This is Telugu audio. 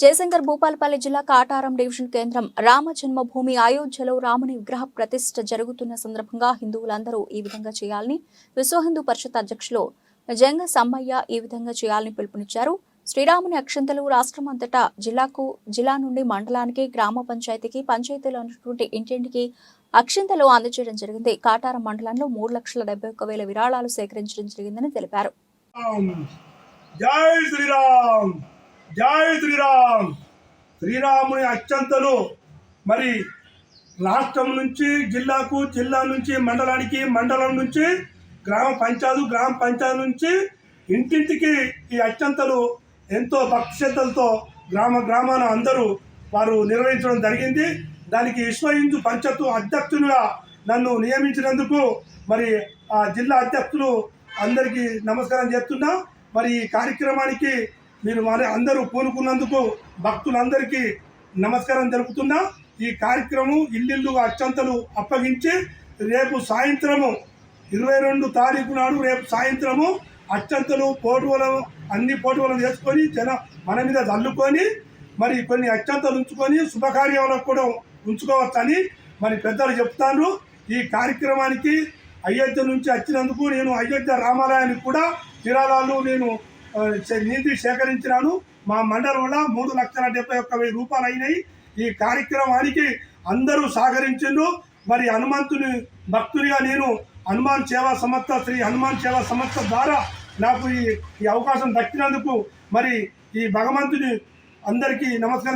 జయశంకర్ భూపాలపల్లి జిల్లా కాటారం డివిజన్ కేంద్రం రామ జన్మభూమి అయోధ్యలో రాముని విగ్రహ ప్రతిష్ఠ జరుగుతున్న సందర్భంగా హిందువులందరూ ఈ విధంగా చేయాలని విశ్వ హిందూ పరిషత్ అధ్యక్షులు జంగ సమ్మయ్య ఈ విధంగా చేయాలని పిలుపునిచ్చారు. శ్రీరాముని అక్షంతలు రాష్ట్రం అంతటా జిల్లాకు జిల్లా నుండి మండలానికి గ్రామ పంచాయతీకి పంచాయతీలో ఉన్నటువంటి ఇంటింటికి అక్షంతలు అందజేయడం జరిగింది. కాటారం మండలంలో మూడు లక్షల డెబ్బై ఒక్క వేల విరాళాలు సేకరించడం జరిగిందని తెలిపారు. జై శ్రీరామ్! జై శ్రీరామ్. శ్రీరాముని అత్యంతలు మరి రాష్ట్రం నుంచి జిల్లాకు జిల్లా నుంచి మండలానికి మండలం నుంచి గ్రామ పంచాయతీ గ్రామ పంచాయతీ నుంచి ఇంటింటికి ఈ అత్యంతలు ఎంతో భక్తి గ్రామ గ్రామాన అందరూ వారు నిర్వహించడం జరిగింది. దానికి విశ్వ హిందూ పంచాయత్ అధ్యక్షునిగా నన్ను నియమించినందుకు మరి ఆ జిల్లా అధ్యక్షులు అందరికీ నమస్కారం చేస్తున్నా. మరి ఈ కార్యక్రమానికి మీరు మరి అందరూ పూనుకున్నందుకు భక్తులందరికీ నమస్కారం తెలుపుతున్నా. ఈ కార్యక్రమం ఇల్లిల్లు అత్యంతలు అప్పగించి రేపు సాయంత్రము ఇరవై రెండు తారీఖు నాడు రేపు సాయంత్రము అత్యంతలు పోటువలను అన్ని పోటువలను చేసుకొని జన మన మీద చల్లుకొని మరి కొన్ని అత్యంతలు ఉంచుకొని శుభకార్యాలకు కూడా ఉంచుకోవచ్చని మరి పెద్దలు చెప్తాను ఈ కార్యక్రమానికి అయోధ్య నుంచి వచ్చినందుకు నేను అయోధ్య రామాలయానికి కూడా విరాళాలు నేను నిధి సేకరించినాను. మా మండలంలో మూడు లక్షల డెబ్బై ఒక్క వెయ్యి రూపాయలు అయినాయి. ఈ కార్యక్రమానికి అందరూ సహకరించిండ్రు. మరి హనుమంతుని భక్తునిగా నేను హనుమాన్ సేవా సంస్థ శ్రీ హనుమాన్ సేవా సంస్థ ద్వారా నాకు ఈ ఈ అవకాశం దక్కినందుకు మరి ఈ భగవంతుని అందరికీ నమస్కారం.